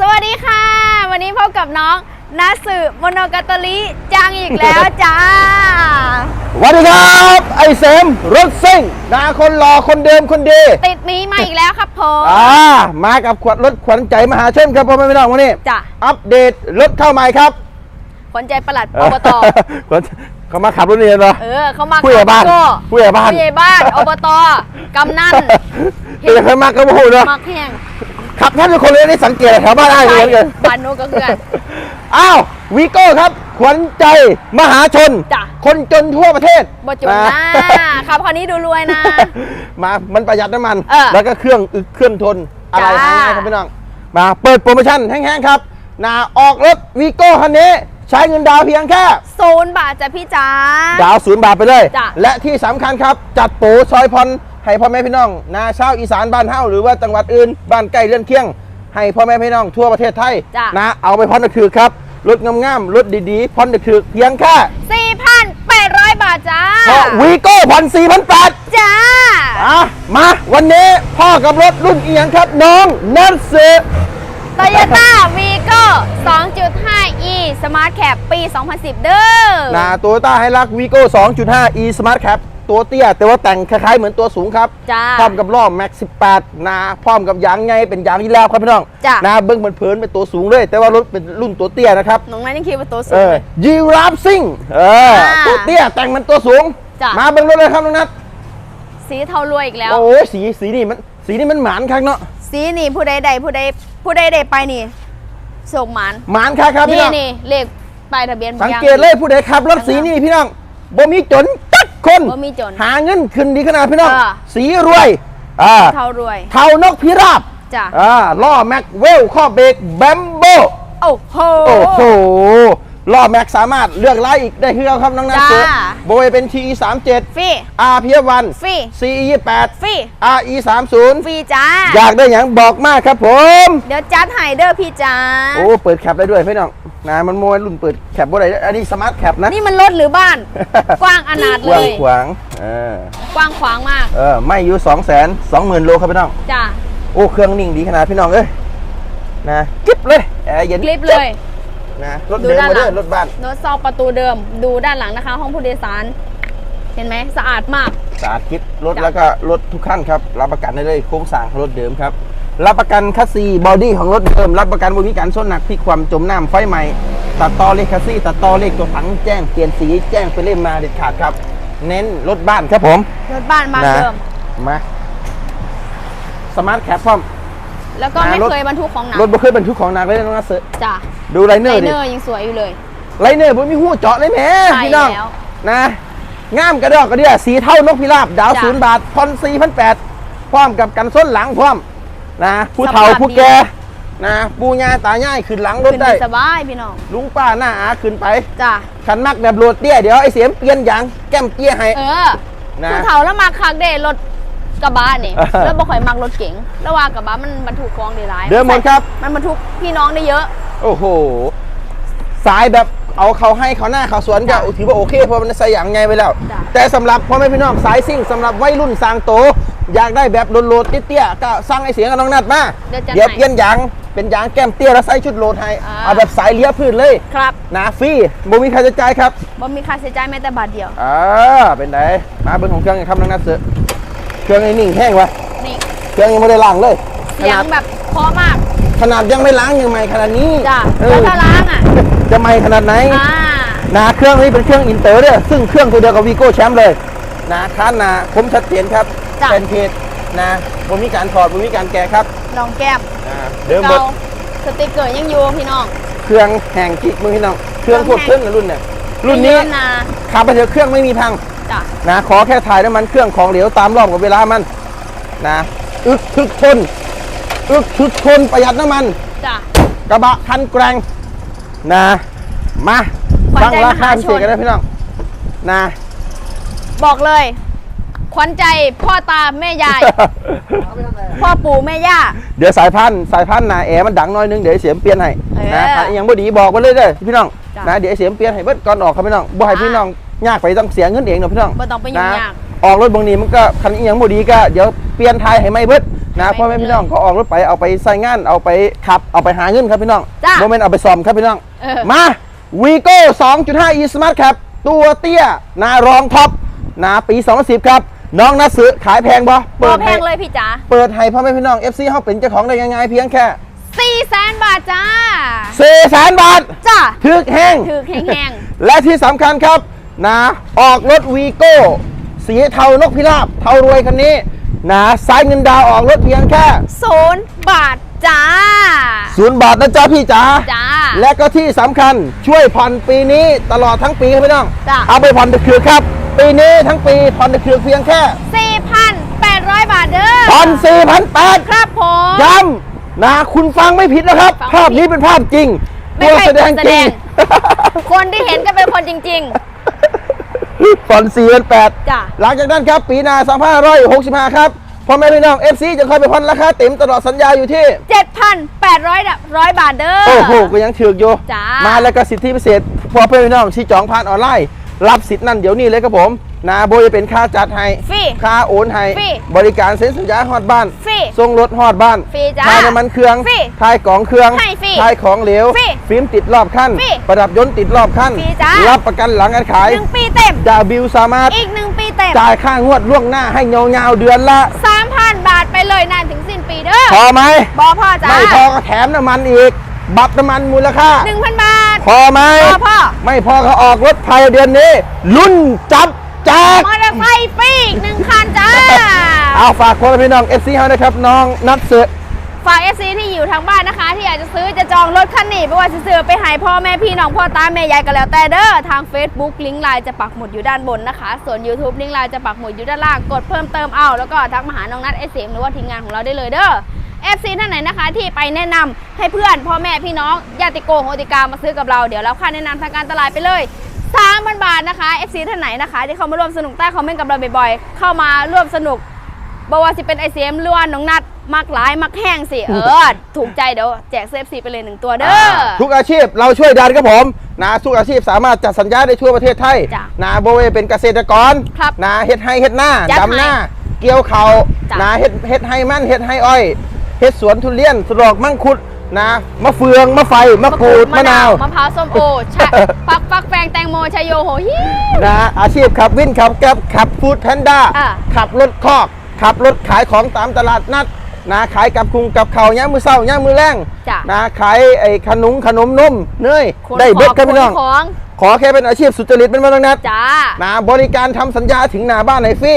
สวัสดีค่ะ วันนี้พบกับน้องนาสึโมโนกาตริจังอีกแล้วจ้า สวัสดีครับ ไอเสมรถซิ่งนาคนหล่อคนเดิมคนดีติดหนี้มาอีกแล้วครับผม อ่ามากับขวดรถขวัญใจมหาชนครับพ่อแม่พี่น้องวันนี้จ้ะ อัปเดตรถเข้าใหม่ครับขวัญใจประหลัดอบต ขวัญเขามาขับรถเรียนเหรอ เออเขามาผู้ใหญ่บ้านก็ผู้ใหญ่บ้านผู้ใหญ่บ้านอบตกำนันเป็นใครมากก็ไม่รู้เนาะมักแห้ง ขับท่านเป็นคนเลยได้สังเกตแถวบ้านได้เลยกันบ้านโนก็เพื่อน อ้าววีโก้ครับขวัญใจมหาชน จ้ะ คนจนทั่วประเทศบจุนนะขับคันนี้ดูรวยนะ มามันประหยัดน้ำมัน เออแล้วก็เครื่องอึดเครื่องทนอะไรจ้าหาง่ายครับพี่น้องมาเปิดโปรโมชั่นแห้งๆครับนาออกรถวีโก้คันนี้ใช้เงินดาวน์เพียงแค่ ศูนย์บาทจ้ะพี่จ๋า ดาวศูนย์บาทไปเลย จ้ะ และที่สำคัญครับ จัดโปรซอยพร ให้พ่อแม่พี่น้องนาชาวอีสานบ้านเฮาหรือว่าจังหวัดอื่นบ้านใกล้เรือนเคียง ให้พ่อแม่พี่น้องทั่วประเทศไทยจ้ะ นะเอาไปพรถือครับรถงามๆรถดีๆพรถือเพียงแค่4,800 บาทจ้าเพราะวีโก้ผ่อน4 0 0 8จ้า อะมาวันนี้พ่อกับรถรุ่นเอียงครับน้องนันเซโตโยต้าวีโก้ 2.5e Smart Cap ปี 2010 เด้อนาโตโยต้าไฮรักวีโก้2.5 e smart cap ตัวเตี้ย แต่ว่าแต่งคล้ายๆเหมือนตัวสูงครับ จ้าพร้อมกับล้อแม็ก18นาพร้อมกับยางไงเป็นยางที่แล้วครับพี่น้องจ้ะนาเบิ้งเผินๆเป็นตัวสูงเลย แต่ว่ารถเป็นรุ่นตัวเตี้ยนะครับ น้องนั้นยังคิดว่าตัวสูเองอเลยยีราฟซิ่งเอออ่าตัวเตี้ยแต่งมันตัวสูง จ้ะ มาเบิ้งรถเลยครับน้องนัทสีเทารวยอีกแล้ว โอ้ยสีสีนี่มันสีนี่มันหมานครับเนาะสีนี่ผู้ใดใดผู้ใดผู้ใดใดไปนี่ส่งหมานหมานครับครับพี่นี่น้อง นี่เลขป้ายทะเบียนสัง เกตเลยผู้ใดขับรถสีนี่พี่น้องบ่มีจนจัก คนบ่มีจนหาเงินขึ้นดีขนาดพี่น้องอ่าสีรวยอ่าเทารวย เท่านกพิราบจ้ะ อ่าล้อแม็กเวลข้อเบรกแบมโบ โอ้โห โอ้โห ล้อแม็กสามารถเลือกไล่อีกได้คือเอาครับน้องนัทจ้าเสือโบยเป็น TE 3 7 ฟรี R P F 1ฟรี CE 28ฟรี RE 3 0ฟรีจ้า อยากได้อย่างบอกมากครับผม เดี๋ยวจัดให้เด้อพี่จ้า โอ้เปิดแคปได้ด้วยพี่น้องนะมันโมยรุ่นเปิดแคปบ่ได้อันนี้สมาร์ทแคปนะนี่มันรถหรือบ้าน กว้างอนาถกเลว้างย ขวางเออกว้างขวางมาก เออไม่อยู่2 2 0 0 0 0โลครับพี่น้อง จ้าโอ้เครื่องนิ่งดีขนาดพี่น้องเอ้ยนะกิ๊บเลยแอร์เย็นคลิปเลย นะรถดูเดิมด้านมาหลัเด้องรถบ้านรถซอกประตูเดิม ดูด้านหลังนะคะ ห้องผู้โดยสาร เห็นไหมสะอาดมากสาดกิ๊บรถจ้ะแล้วก็รถทุกขั้นครับรับประกันได้เลยโครงสร้างของรถเดิมครับรับประกันคัสซีบอดี้ของรถเดิม รับประกันบริการส้นหนักที่ความจมน้ำไฟไหม้ตัดต่อเลขคัสซีตัดต่อเลขตัวถังแจ้งเปลี่ยนสีแจ้งไปเล่มมาเด็ดขาดครับ เน้นรถบ้านครับผม รถบ้านมานะเดิมมาสมาร์ทแคปพร้อม แล้วก็ไม่รถเคยบรรทุกของหนักรถบ่เคยบรรทุกของหนักเลยนะน้องนัทเสือจ้ะดูไลเนไลอร์ดิเนอร์ยังสวยอยู่เลยไรเนอร์ผมมีหูเจาะเลยแหม่ใช่พี่น้องแล้วนะงามกระดอกกระเดียสีเท่านกพิราบดาวจ้ะศูนย์บาทพอนสี่พันแปดพร้อมกับกันส้นหลังพร้อมนะผู้เฒ่าสภาพผู้ดีแก่นะปูญาตายายขึ้นหลังรถขึ้นได้ได้สบายพี่น้องลุงป้าหน้าอาขึ้นไปจ้ะขันมักแบบโหลดเตี้ยเดี๋ยวไอ้เสียมเปลี่ยนยางแก้มเตี้ยให้เออนะผู้เฒ่าแล้วมาคักเด้รถ กระบะนี่เออแล้วบ่ค่อยมักรถเก๋งแล้วว่ากระบะมันบรรทุกของได้หลายเดิมหมดครับ มันบรรทุกพี่น้องได้เยอะ โอ้โหสายแบบเอาเขาให้เขาหน้าเขาสวนก็จ้ะถือว่าโอเคเพราะมันใส่อย่างไงไปแล้วจ้ะแต่สำหรับพ่อแม่พี่น้องสายซิ่งสำหรับวัยรุ่นสร้างโต อยากได้แบบโหลดๆเตี้ยๆก็สั่งไอ้เสียงกับน้องนัดมาเดี๋ยวจัดเดี๋ยวให้เปลี่ยนยางเป็นยางแก้มเตี้ยแล้วใส่ชุดโหลดให้อ่าเอาแบบสายเลี้ยพื้นเลยครับนะฟรีบ่มีค่าใช้จ่ายครับบ่มีค่าใช้จ่ายแม้แต่บาทเดียวอ่าเป็นไงมาเบิ่งของเครื่องกันครับน้องนัดเสือ เครื่องนี่นิ่งแห้งวะนี่เครื่องยังไม่ได้ล้างเลย ขเสียนางดแบบเพราะมาก ขนาดยังไม่ล้างยังใหม่ขนาดนี้จ้ะเอแล้วอถ้าล้างอะ จะใหม่ขนาดไหน อ่า นะเครื่องนี้เป็นเครื่องอินเตอร์เนี่ยซึ่งเครื่องตัวเดียวกับวีโก้แชมป์เลยนะค้านนาคมชัดเจนครับจ้ะ เป็นเพจนะบนมีการถอดบนมีการแกะครับลองแก้มนะเดิมหมเกาดสติกเกอร์ยังอยู่พี่น้อง เครื่องแห่งกิกมือพี่น้องเครื่องเคพรื่วอกงเครื่องในรุ่นเนี่ยรุ่นนี้ไม่เยอะนะ ขับไปเถอะเครื่องไม่มีพัง จ้ะ นะขอแค่ถ่ายน้ำมันเครื่องของเหลวตามรอบกับเวลามันนะอึดทึกทนอึดทึกทนประหยัดน้ำมัน จ้ะ กระบะคันแกร่งนะมาขวัญฟังใจราคามหาชนเสียกันนะพี่น้องนะบอกเลย ขวัญใจพ่อตาแม่ยาย พ่อปู่แม่ย่า เดี๋ยวสายพันธุ์สายพันธุ์นะแอร์มันดังหน้อยนึงเดี๋ยวไอ้เสียมเปลี่ยนให้เออนะถ้ายังบ่ดีบอกมาเลยเด้อพี่น้องจ้ะ นะเดี๋ยวไอ้เสียมเปลี่ยนให้เบิดก่อนออกครับพี่น้องบ่ให้อ่าพี่น้อง ยากไปต้องเสียเงินเองเนาะพี่น้องบ่ต้องไปยุ่งนะยากออกรถบางนี้มันก็คันอีหยังบ่ดีก็เดี๋ยวเปลี่ยนทายให้ไม่เบิดนะพ่อแม่พี่น้องก็ออกรถไปเอาไปใส่งานเอาไปขับเอาไปหาเงินครับพี่น้องจ้ะโมเมนต์เอาไปซ่อมครับพี่น้องเออมาวีโก้2.5 e smart ครับตัวเตี้ยหนารองท็อปหนาปี 2010 ครับ น้องนัดซื้อขายแพงบ่บอแพให้งเลยพี่จ๋าเปิดให้พ่อแม่พี่น้อง FC เขาเป็นเจ้าของได้ง่ายๆเพียงแค่สี่แสนบาทจ้า4แสนบาทจ้าถึกแห้งถือแห้งและที่สำคัญครับ นะ ออกรถวีโก้สีเทานกพิราบเทารวยคันนี้นะสายเงินดาวออกรถเพียงแค่ๆศูนย์บาทจ้าศูนย์บาทนะจ๊ะพี่จ๋าจ้า และก็ที่สำคัญช่วยผ่อนปีนี้ตลอดทั้งปีครับพี่น้อง จ้ะ เอาไปผ่อนตะคือครับ ปีนี้ทั้งปีผ่อนตะคือเพียงแค่4,800 บาทเด้อผ่อน4 0 0 8ครับผม ย้ำนะคุณฟังไม่ผิดนะครับ ฟังไม่ผิดภาพนี้เป็นภาพจริงไม่ตัวใช่แสดงตัวแสจดริงงคนที่เห็นก็เป็นคนจริง ผ่อน4 0 0จ้ะ 8หลังจากนั้นครับ ปีหน้า2565 ครับพ่อแม่พี่น้อง FC จะคอยไปผ่อนราคาเต็มตลอดสัญญาอยู่ที่ๆ7,800ดะร้อยบาทเด้อ โอ้โห ก็ยังถือกอยู่จ้ามาแล้วก็สิทธิพิเศษพอเพื่อนพี่น้องที่จองผ่านออนไลน์ รับสิทธิ์นั่นเดี๋ยวนี้เลยครับผม นาโบจะเป็นค่าจัดให้ ฟรี ค่าโอนให้ ฟรีบริการเซ็นสัญญาฮอดบ้านฟรีส่งรถฮอดบ้านฟรีจ้าทายน้ำมันเครื่องฟรีทายกล่องเครื่องให้ฟรีทายของเหลว ฟรีฟิล์มติดรอบขั้น ฟรีประดับยนต์ติดรอบขั้น ฟรีจ้ารับประกันหลังการขายหนึ่งปีเต็ม ดาบิวสามารถอีกหนึ่งปีเต็มจ่ายค่างวดล่วงหน้าให้เงาๆเดือนละ3,000บาทไปเลยนานถึงสิ้นปีเด้อพอไหม บอพ่อจ้าไม่พอก็แถมน้ำมันอีก บัตรน้ำมันมูลค่า1,000บาท พอไหม พอพ่อ ไม่พอเขาออกรถภายในเดือนนี้ รุ่นจับ แจกมอเตอร์ไซค์ฟรีอีกหนึ่งคันจ้า เอาฝากคนพี่น้อง FC เฮานะครับ น้องนัดเสือ ฝาก FC ที่อยู่ทางบ้านนะคะ ที่อยากจะซื้อจะจองรถคันนี้ไม่ว่าจะซื้อไปให้พ่อแม่พี่น้องพ่อตาแม่ยายกันแล้วแต่เด้อทาง Facebook ลิงก์ไลน์จะปักหมุดอยู่ด้านบนนะคะ ส่วน YouTube ลิงก์ไลน์จะปักหมุดอยู่ด้านล่างกดเพิ่มเติมเอา แล้วก็ทักมาหาน้องนัทเอสเหรือว่าทีมงานของเราได้เลยเด้อ FC ท่านไหนนะคะ ที่ไปแนะนำให้เพื่อนพ่อแม่พี่น้องญาติโกโหติกามาซื้อกับเราเดี๋ยวเราค่าแนะนำทางการตลาดไปเลย 3,000 บาทนะคะ FC ท่านไหนนะคะ ที่เข้ามาร่วมสนุกใต้คอมเมนต์กับเราบ่อยๆ เข้ามาร่วมสนุกบอกว่าสิเป็นไอเสียมล้วนน้องนัดมักหลายมักแห้งสิ เออ ถูกใจเดี๋ยวแจกเซฟซีไปเลยหนึ่งตัวเด้อ ทุกอาชีพเราช่วยดันครับผม นะทุกอาชีพสามารถจัดสัญญาได้ทั่วประเทศไทยจ้ะนะโบเวเป็นเกษตรกรครับนะเฮ็ดให้เฮ็ดหน้าจัดให้ดำหน้า เกี่ยวเขาจ้ะนะเฮ็ดเฮ็ดให้มันเฮ็ดให้อ้อย เฮ็ดสวนทุเรียนสะดอกมังคุด นะมะเฟืองมะไฟมะกรูดมะนาวมะพร้าวส้มโอชะฟักฟักแฟงแตงโมชายโยโหฮินะอาชีพขับวินขับแก๊บขับฟู้ดแพนด้าอะขับรถคอก ขับรถขายของตามตลาดนัดนะขายกับคุงกับเขาวย่างมือเศร้าย่างมือแรงจ้ะนะขายไอ้ขนมขนมนมเนยขนได้เบิดครับขพี่น้องของขอแค่เป็นอาชีพสุจริตเป็นมาตรงนัดจ้านะบริการทำสัญญาถึงหน้าบ้านให้ฟรี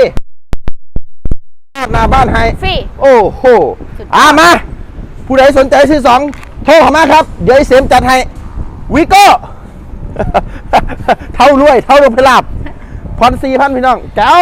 หน้าบ้านให้ฟรีโอ้โหสุดยอดอ่ามา ผู้ใดสนใจซื้อสองโทรเข้ามาครับ เดี๋ยวไอ้เสมจัดให้วิโก้ เท่ารวย เท่าลงพลาบพรสี่พันพี่น้องแก้ว